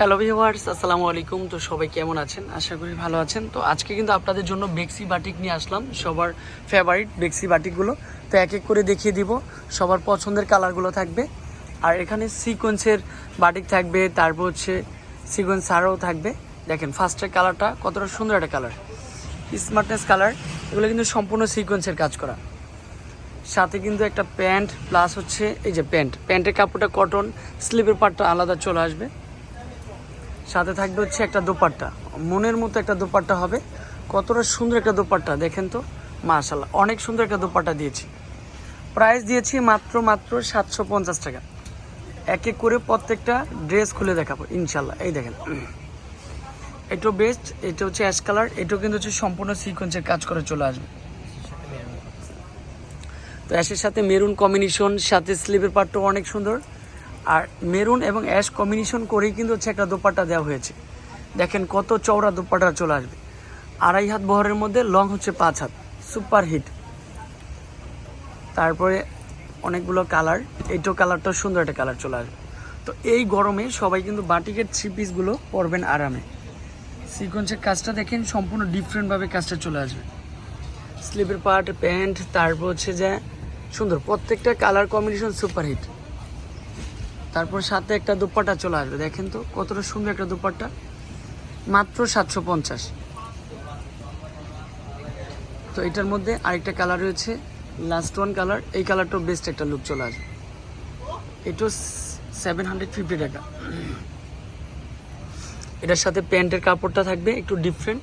Hello viewers আসসালামু আলাইকুম তো সবাই কেমন আছেন? আশা করি ভালো আছেন। তো আজকে কিন্তু আপনাদের জন্য বেক্সি বাটিক নিয়ে আসলাম। সবার ফেভারিট বেক্সি বাটিকগুলো তো এক এক করে দেখিয়ে দিব। সবার পছন্দের কালারগুলো থাকবে। আর এখানে সিকোয়েন্সের বাটিক থাকবে। তারপর হচ্ছে সিকোয়েন্স আরও থাকবে। দেখেন ফার্স্টের কালারটা কতটা সুন্দর একটা কালার স্মার্টনেস কালার এগুলো কিন্তু সম্পূর্ণ সিকোয়েন্সের কাজ করা। সাথে কিন্তু একটা প্যান্ট প্লাস হচ্ছে এই যে প্যান্ট। প্যান্টের কাপড়টা কটন স্লিপের পার্টটা আলাদা চলে আসবে। সাথে থাকবে হচ্ছে একটা দোপাট্টা। মনের মতো একটা দোপাট্টা হবে। কতটা সুন্দর একটা দোপাট্টা, দেখেন তো। মাশাল্লাহ অনেক সুন্দর একটা দোপাট্টা দিয়েছি। প্রাইস দিয়েছি মাত্র মাত্র সাতশো পঞ্চাশ টাকা। এক এক করে প্রত্যেকটা ড্রেস খুলে দেখাবো ইনশাল্লাহ এই দেখেন। এটাও বেস্ট এটা হচ্ছে অ্যাশ কালার এটাও কিন্তু হচ্ছে সম্পূর্ণ সিকোয়েন্সের কাজ করে চলে আসবে। তো অ্যাশের সাথে মেরুন কম্বিনেশন সাথে স্লিভের পার্টটাও অনেক সুন্দর। আর মেরুন এবং অ্যাশ কম্বিনেশন করেই কিন্তু হচ্ছে একটা দোপাট্টা দেওয়া হয়েছে। দেখেন কত চওড়া দোপাট্টা চলে আসবে। আড়াই হাত বহরের মধ্যে লং হচ্ছে পাঁচ হাত। Super hit. তারপরে অনেকগুলো কালার। এইটাও কালারটাও সুন্দর একটা কালার চলে আসবে। তো এই গরমে সবাই কিন্তু বাটিকের থ্রি পিসগুলো পরবেন আরামে। সিকোয়েন্সের কাজটা দেখেন সম্পূর্ণ ডিফারেন্টভাবে কাজটা চলে আসবে। স্লিপের পার্ট, প্যান্ট, তারপর হচ্ছে যে সুন্দর। প্রত্যেকটা কালার কম্বিনেশন সুপার হিট। তারপর সাথে একটা দুপাট্টা চলে আসবে, দেখেন তো কতটা সুন্দর একটা দুপাট্টা। মাত্র সাতশো পঞ্চাশ। তো এটার মধ্যে আরেকটা কালার রয়েছে লাস্ট ওয়ান কালার এই কালারটাও বেস্ট একটা লুক চলে আসবে। এটাও সেভেন হান্ড্রেড ফিফটি টাকা। এটার সাথে প্যান্টের কাপড়টা থাকবে একটু ডিফারেন্ট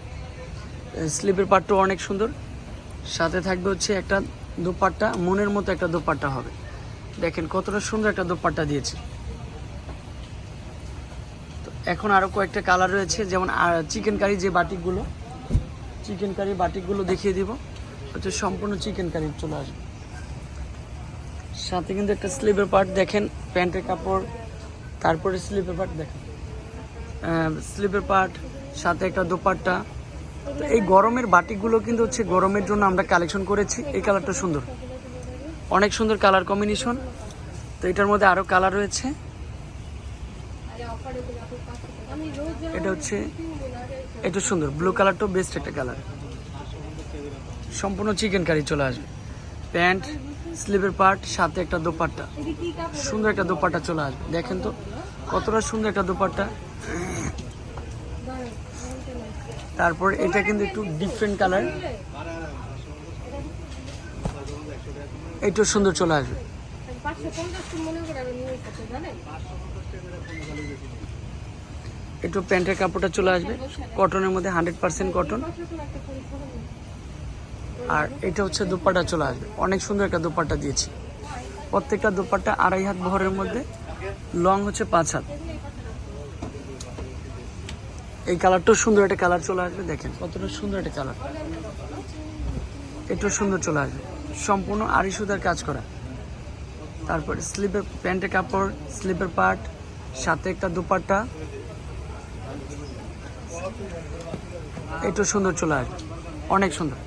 স্লিপের পার্টটাও অনেক সুন্দর। সাথে থাকবে হচ্ছে একটা দোপাট্টা, মনের মতো একটা দোপাট্টা হবে। দেখেন, কতটা সুন্দর একটা দোপাট্টা দিয়েছে। তো এখন আরও কয়েকটা কালার রয়েছে, যেমন চিকেন কারি যে বাটিকগুলো চিকেন কারি বাটিকগুলো দেখিয়ে দিব। হচ্ছে সম্পূর্ণ চিকেন কারি চলে আসবে। সাথে কিন্তু একটা স্লিপের পার্ট দেখেন, প্যান্টের কাপড়, তারপরে স্লিপের পার্ট দেখেন। স্লিপের পার্ট সাথে একটা দোপাট্টা। এই গরমের বাটিকগুলো কিন্তু হচ্ছে গরমের জন্য আমরা কালেকশন করেছি, এই কালারটা সুন্দর। অনেক সুন্দর কালার কম্বিনেশন তো এটার মধ্যে আরও কালার রয়েছে। এটা হচ্ছে, এটা সুন্দর ব্লু কালারটাও বেস্ট একটা কালার সম্পূর্ণ চিকেন কারি চলে আসবে। প্যান্ট স্লিভের পার্ট সাথে একটা দোপাট্টা। সুন্দর একটা দোপাট্টা চলে আসবে। দেখেন তো, কতটা সুন্দর একটা দোপাট্টা। তারপর এটা কিন্তু একটু ডিফারেন্ট কালার একটু সুন্দর চলে আসবে। একটু প্যান্টের কাপড়টা চলে আসবে। কটনের মধ্যে হান্ড্রেড পার্সেন্ট কটন। আর এটা হচ্ছে দুপাট্টা চলে আসবে। অনেক সুন্দর একটা দুপাট্টা দিয়েছি। প্রত্যেকটা দুপাট্টা আড়াই হাত বহরের মধ্যে। লং হচ্ছে পাঁচ হাত। এই কালারটাও সুন্দর একটা কালার চলে আসবে। দেখেন কতটা সুন্দর একটা কালার। এটাও সুন্দর চলে আসবে। সম্পূর্ণ আড়ি সুতার কাজ করা। তারপর স্লিপের প্যান্টের কাপড়, স্লিপের পার্ট, সাথে একটা দুপাট্টা। এটাও সুন্দর চলে আসবে অনেক সুন্দর।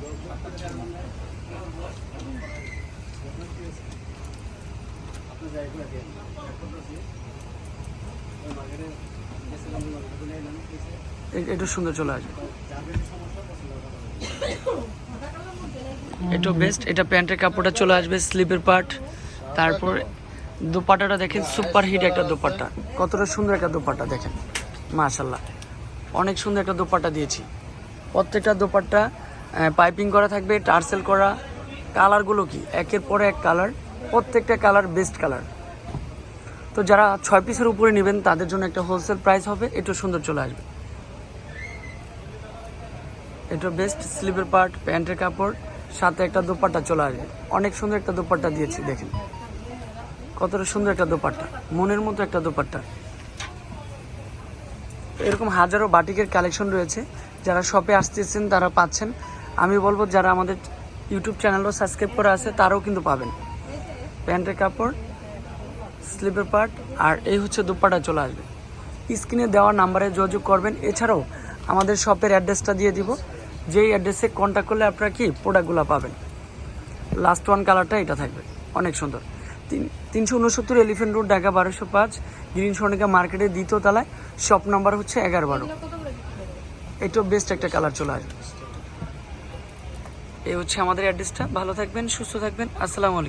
এটা সুন্দর চলে আসবে। এটা বেস্ট এটা প্যান্টের কাপড়টা চলে আসবে, স্লিপের পার্ট তারপর দোপাট্টাটা দেখেন সুপার হিট একটা দোপাট্টা। কতটা সুন্দর একটা দোপাট্টা দেখেন মাশাল্লাহ অনেক সুন্দর একটা দোপাট্টা দিয়েছি। প্রত্যেকটা দোপাট্টা পাইপিং করা থাকবে, টার্সেল করা। কালারগুলো কি? একের পরে এক কালার প্রত্যেকটা কালার বেস্ট কালার তো যারা ছয় পিসের উপরে নেবেন, তাদের জন্য একটা হোলসেল প্রাইস হবে। একটু সুন্দর চলে আসবে। এটা বেস্ট স্লিপের পার্ট প্যান্টের কাপড়, সাথে একটা দোপাট্টা চলে আসবে। অনেক সুন্দর একটা দোপাট্টা দিয়েছি, দেখেন। কতটা সুন্দর একটা দোপাট্টা। মনের মতো একটা দোপাট্টা। এরকম হাজারো বাটিকের কালেকশন রয়েছে। যারা শপে আসতেছেন, তারা পাচ্ছেন। আমি বলব, যারা আমাদের ইউটিউব চ্যানেলও সাবস্ক্রাইব করা আছে, তারাও কিন্তু পাবেন। প্যান্টের কাপড় স্লিপের পার্ট, আর এই হচ্ছে দুপাটা চলে আসবে। স্ক্রিনে দেওয়া নাম্বারে যোগাযোগ করবেন। এছাড়াও আমাদের শপের অ্যাড্রেসটা দিয়ে দিব। যেই অ্যাড্রেসে কন্ট্যাক্ট করলে আপনারা কি প্রোডাক্টগুলো পাবেন। লাস্ট ওয়ান কালারটা এটা থাকবে। অনেক সুন্দর। তিন, তিনশো উনসত্তর এলিফেন্ট রোড ঢাকা বারোশো পাঁচ, গ্রিন সনিকা মার্কেটের দ্বিতীয় তলায়। শপ নাম্বার হচ্ছে এগারো বারো? এটাও বেস্ট একটা কালার চলে আসবে। এই হচ্ছে আমাদের অ্যাড্রেসটা। ভালো থাকবেন, সুস্থ থাকবেন। আসসালামু আলাইকুম।